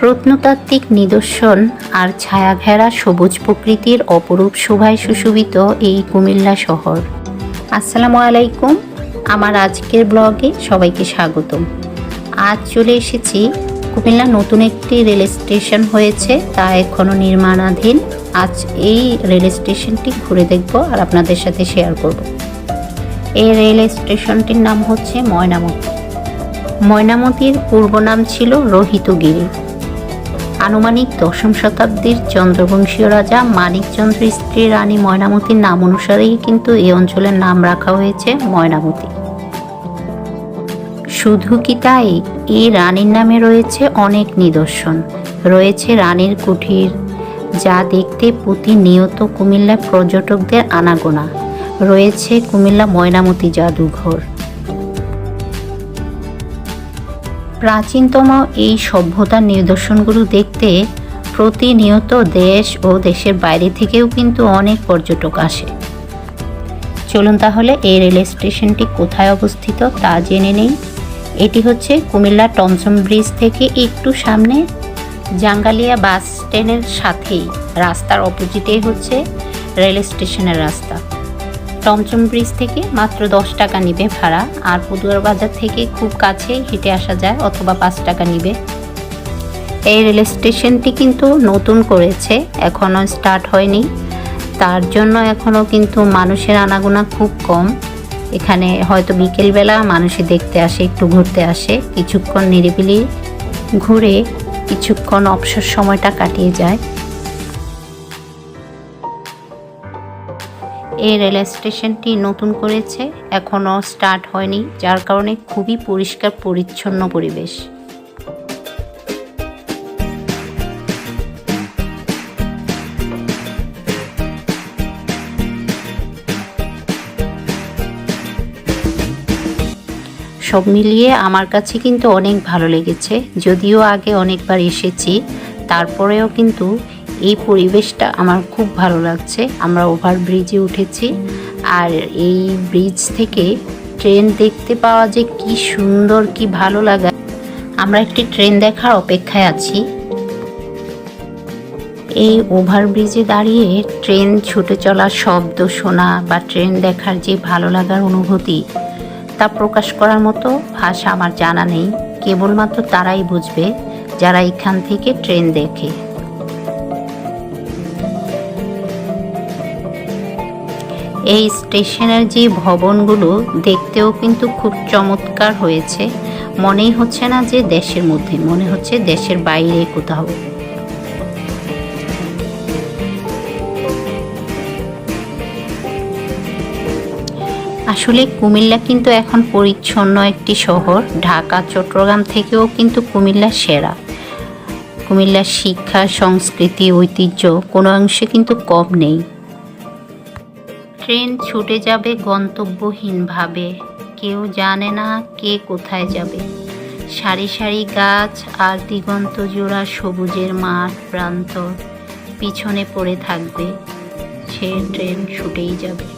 প্রত্নতাত্ত্বিক নিদর্শন আর ছায়াঘেরা সবুজ প্রকৃতির অপরূপ শোভায় সুশোভিত এই কুমিল্লা শহর। আসসালামু আলাইকুম। আমার আজকের ব্লগে সবাইকে স্বাগতম। আজ চলে এসেছি। কুমিল্লা নতুন একটি রেল স্টেশন হয়েছে, তা এখনও নির্মাণাধীন। আজ এই রেল স্টেশনটি ঘুরে দেখব আর আপনাদের সাথে শেয়ার করব। এই রেল স্টেশনটির নাম হচ্ছে ময়নামতি। ময়নামতির পূর্ব নাম ছিল রোহিতগিরি। আনুমানিক দশম শতাব্দীর চন্দ্রবংশীয় রাজা মানিকচন্দ্রের স্ত্রী রানী ময়নামতির নাম অনুসারেই কিন্তু এই অঞ্চলের নাম রাখা হয়েছে ময়নামতি। শুধু কি তাই? এই রানীর নামে রয়েছে অনেক নিদর্শন। রয়েছে রানীর কুঠির যা দেখতে প্রতিনিয়ত কুমিল্লা পর্যটকদের আনাগোনা। রয়েছে কুমিল্লা ময়নামতি জাদুঘর। প্রাচীনতম এই সভ্যতার নিদর্শনগুলো দেখতে প্রতিনিয়ত দেশ ও দেশের বাইরে থেকেও কিন্তু অনেক পর্যটক আসে। চলুন তাহলে এই রেল স্টেশনটি কোথায় অবস্থিত তা জেনে নেই। এটি হচ্ছে কুমিল্লা টমসম ব্রিজ থেকে একটু সামনে। জাঙ্গালিয়া বাস স্ট্যান্ডের সাথেই রাস্তার অপোজিটেই হচ্ছে রেল স্টেশনের রাস্তা। টমচম ব্রিজ থেকে মাত্র দশ টাকা নিবে ভাড়া, আর পদুয়ার বাজার থেকে খুব কাছে হেঁটে আসা যায় অথবা পাঁচ টাকা নিবে। এই রেল স্টেশনটি কিন্তু নতুন করেছে, এখনও স্টার্ট হয়নি। তার জন্য এখনও কিন্তু মানুষের আনাগোনা খুব কম। এখানে হয়তো বিকেলবেলা মানুষে দেখতে আসে, একটু ঘুরতে আসে। কিছুক্ষণ নিরিবিলি ঘুরে কিছুক্ষণ অবসর সময়টা কাটিয়ে যায়। এই রেল স্টেশনটি নতুন করেছে এখনও স্টার্ট হয়নি, যার কারণে খুবই পরিষ্কার, পরিচ্ছন্ন পরিবেশ। সব মিলিয়ে আমার কাছে কিন্তু অনেক ভালো লেগেছে, যদিও আগে অনেকবার এসেছি, তারপরেও কিন্তু এই পরিবেশটা আমার খুব ভালো লাগছে। আমরা ওভার ব্রিজে উঠেছি। আর এই ব্রিজ থেকে ট্রেন দেখতে পাওয়া যে কি সুন্দর, কি ভালো লাগা। আমরা একটি ট্রেন দেখার অপেক্ষায় আছি। এই ওভারব্রিজে দাঁড়িয়ে ট্রেন ছুটে চলার শব্দ শোনা বা ট্রেন দেখার যে ভালো লাগার অনুভূতি, তা প্রকাশ করার মতো ভাষা আমার জানা নেই। কেবলমাত্র তারাই বুঝবে যারা এখান থেকে ট্রেন দেখে। এই স্টেশনের যে ভবনগুলো দেখতেও কিন্তু খুব চমৎকার হয়েছে। মনেই হচ্ছে না যে দেশের মধ্যে, মনে হচ্ছে দেশের বাইরে কোথাও। আসলে কুমিল্লা কিন্তু এখন পরিচ্ছন্ন একটি শহর। ঢাকা, চট্টগ্রাম থেকেও কিন্তু কুমিল্লা সেরা। কুমিল্লার শিক্ষা, সংস্কৃতি, ঐতিহ্য কোনো অংশে কিন্তু কম নেই। ট্রেন ছুটে যাবে গন্তব্যহীনভাবে। কেউ জানে না কে কোথায় যাবে। সারি সারি গাছ আর দিগন্ত জোড়া সবুজের মাঠ প্রান্তর। পিছনে পড়ে থাকবে, সে ট্রেন ছুটেই যাবে।